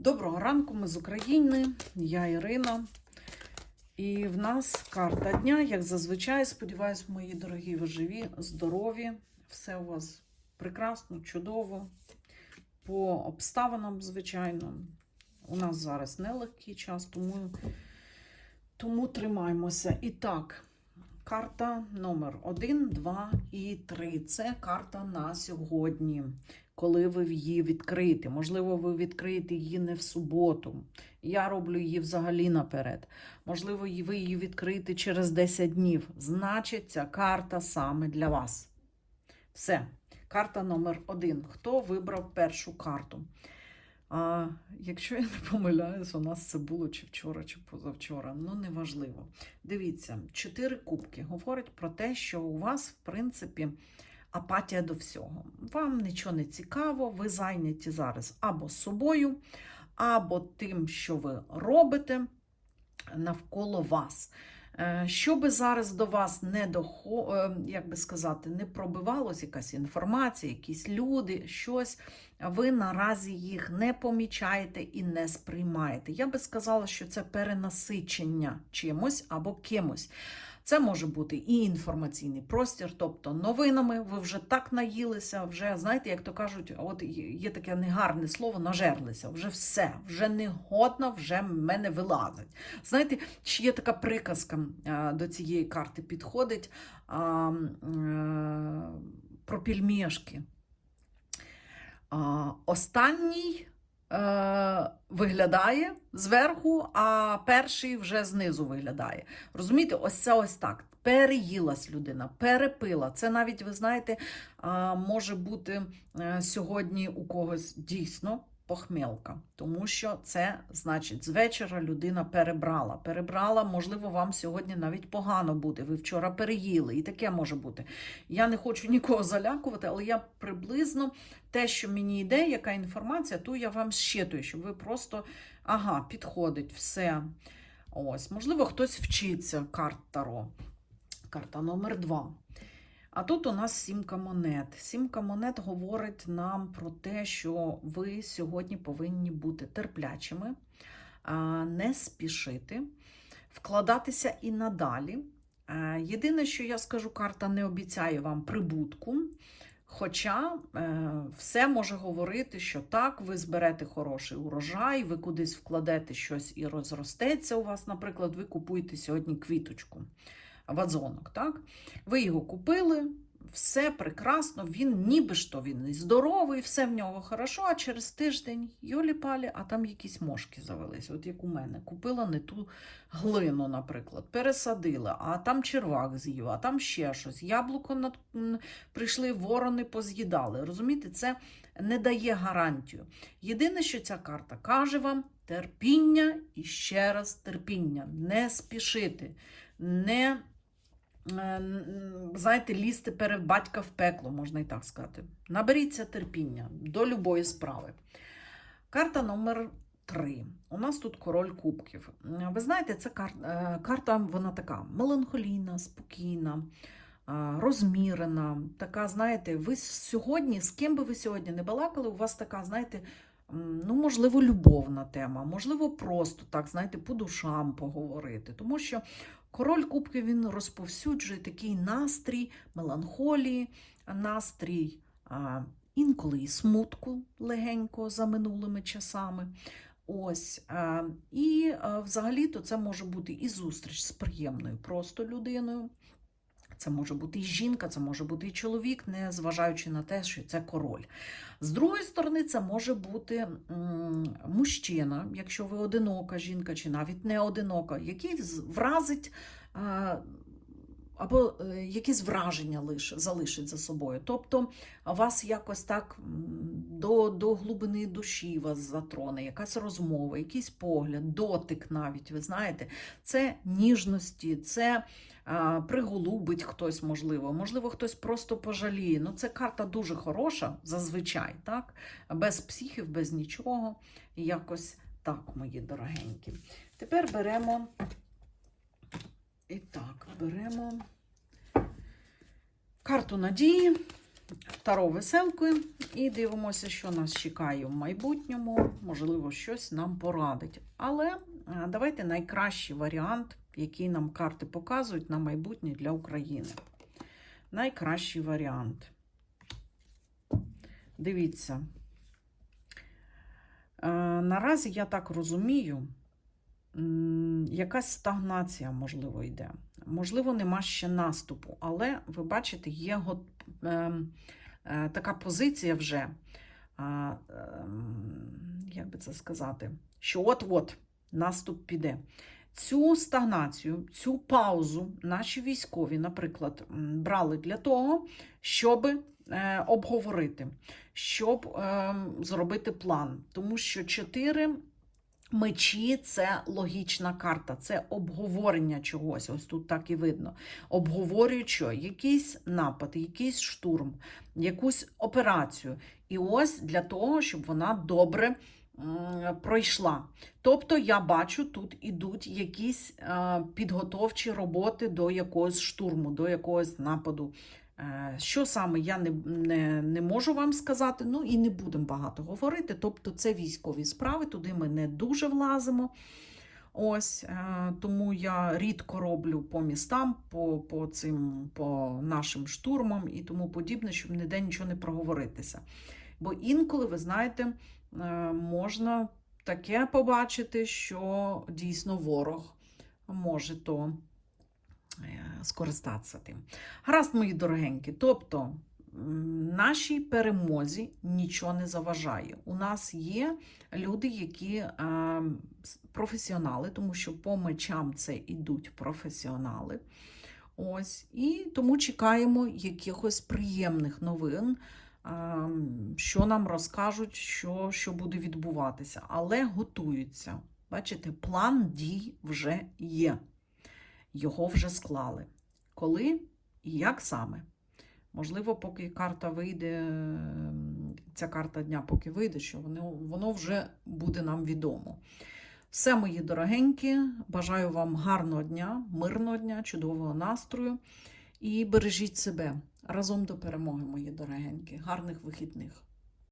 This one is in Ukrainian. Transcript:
Доброго ранку, ми з України, я Ірина. І в нас карта дня, як зазвичай, сподіваюсь, мої дорогі, ви живі, здорові. Все у вас прекрасно, чудово. По обставинам, звичайно. У нас зараз нелегкий час, тому, тому тримаємося. І так, карта номер 1, 2 і 3. Це карта на сьогодні коли ви її відкриєте. Можливо, ви відкриєте її не в суботу. Я роблю її взагалі наперед. Можливо, ви її відкриєте через 10 днів. Значить, ця карта саме для вас. Все. Карта номер один. Хто вибрав першу карту? А, Якщо я не помиляюсь, у нас це було чи вчора, чи позавчора. Ну, неважливо. Дивіться, чотири кубки говорять про те, що у вас, в принципі, апатія до всього. Вам нічого не цікаво, ви зайняті зараз або собою, або тим, що ви робите навколо вас. Е, Що би зараз до вас не дохо, е, як би сказати, не пробивалось якась інформація, якісь люди, щось, ви наразі їх не помічаєте і не сприймаєте. Я би сказала, що це перенасичення чимось або кимось. Це може бути і інформаційний простір, тобто новинами. Ви вже так наїлися, вже знаєте, як то кажуть, от є таке негарне слово нажерлися. Вже все, вже не годно, вже мене вилазить. Знаєте, ще є така приказка до цієї карти підходить а, про пільмешки. Останній е, виглядає зверху, а перший вже знизу виглядає. Розумієте, ось це ось так. Переїлась людина, перепила. Це навіть, ви знаєте, може бути е, сьогодні у когось дійсно похмелка, тому що це значить з вечора людина перебрала. Перебрала, можливо, вам сьогодні навіть погано буде. Ви вчора переїли, і таке може бути. Я не хочу нікого залякувати, але я приблизно те, що мені йде, яка інформація, то я вам щитую, щоб ви просто ага, підходить, все. Ось, можливо, хтось вчиться карт Таро. Карта номер два. А тут у нас сімка монет. Сімка монет говорить нам про те, що ви сьогодні повинні бути терплячими, не спішити, вкладатися і надалі. Єдине, що я скажу, карта не обіцяє вам прибутку. Хоча е, все може говорити, що так, ви зберете хороший урожай, ви кудись вкладете щось і розростеться у вас, наприклад, ви купуєте сьогодні квіточку, вазонок, так? Ви його купили, все прекрасно, він ніби ж то він і здоровий, все в нього хорошо, а через тиждень йолі-палі, а там якісь мошки завелись. От як у мене. Купила не ту глину, наприклад, пересадила, а там червак з'їв, а там ще щось. Яблуко над... прийшли, ворони поз'їдали. Розумієте, це не дає гарантію. Єдине, що ця карта каже вам терпіння і ще раз терпіння. Не спішити, не знаєте, лізти перед батька в пекло, можна і так сказати. Наберіться терпіння до любої справи. Карта номер 3. У нас тут король кубків. Ви знаєте, ця кар- е, карта вона така меланхолійна, спокійна, розмірена. Така, знаєте, ви сьогодні, з ким би ви сьогодні не балакали, у вас така, знаєте, ну, можливо, любовна тема, можливо, просто так, знаєте, по душам поговорити. Тому що король кубків він розповсюджує такий настрій меланхолії, настрій а, інколи і смутку легенько за минулими часами. Ось. а, І взагалі-то це може бути і зустріч з приємною просто людиною. Це може бути і жінка, це може бути і чоловік, не зважаючи на те, що це король. З другої сторони, це може бути мужчина, якщо ви одинока жінка, чи навіть не одинока, який вразить або е, якісь враження лиш, залишить за собою. Тобто вас якось так до, до глибини душі вас затроне, якась розмова, якийсь погляд, дотик навіть, ви знаєте, це ніжності, це а, приголубить хтось, можливо, можливо, хтось просто пожаліє. Ну, це карта дуже хороша, зазвичай, так? Без психів, без нічого. Якось так, мої дорогенькі. Тепер беремо. І так, беремо карту надії. Таро веселкою і дивимося, що нас чекає в майбутньому. Можливо, щось нам порадить. Але е, давайте найкращий варіант, який нам карти показують на майбутнє для України. Найкращий варіант. Дивіться. Е, Наразі я так розумію, якась стагнація, можливо, йде. Можливо, нема ще наступу, але ви бачите, є ем, е, така позиція вже, ем, як би це сказати, що от-от наступ піде. Цю стагнацію, цю паузу наші військові, наприклад, брали для того, щоб е, обговорити, щоб ем, зробити план. Тому що чотири мечі це логічна карта, це обговорення чогось. Ось тут так і видно. Обговорюють що? Якийсь напад, якийсь штурм, якусь операцію. І ось для того, щоб вона добре пройшла. Тобто я бачу, тут ідуть якісь е, підготовчі роботи до якогось штурму, до якогось нападу. Е, Що саме я не, не, не можу вам сказати, ну і не будемо багато говорити. Тобто це військові справи, туди ми не дуже влазимо. Ось е, тому я рідко роблю по містам, по, по цим по нашим штурмам і тому подібне, щоб ніде нічого не проговоритися. Бо інколи, ви знаєте, е, можна таке побачити, що дійсно ворог може то скористатися тим. Гаразд, мої дорогенькі. Тобто нашій перемозі нічого не заважає. У нас є люди, які е, професіонали, тому що по мечам це ідуть професіонали. Ось, і тому чекаємо якихось приємних новин, що нам розкажуть, що, що буде відбуватися. Але готуються. Бачите, план дій вже є. Його вже склали. Коли і як саме? Можливо, поки карта вийде, ем, ця карта дня поки вийде, що воно, воно вже буде нам відомо. Все, мої дорогенькі, бажаю вам гарного дня, мирного дня, чудового настрою і бережіть себе разом до перемоги, мої дорогенькі. Гарних вихідних!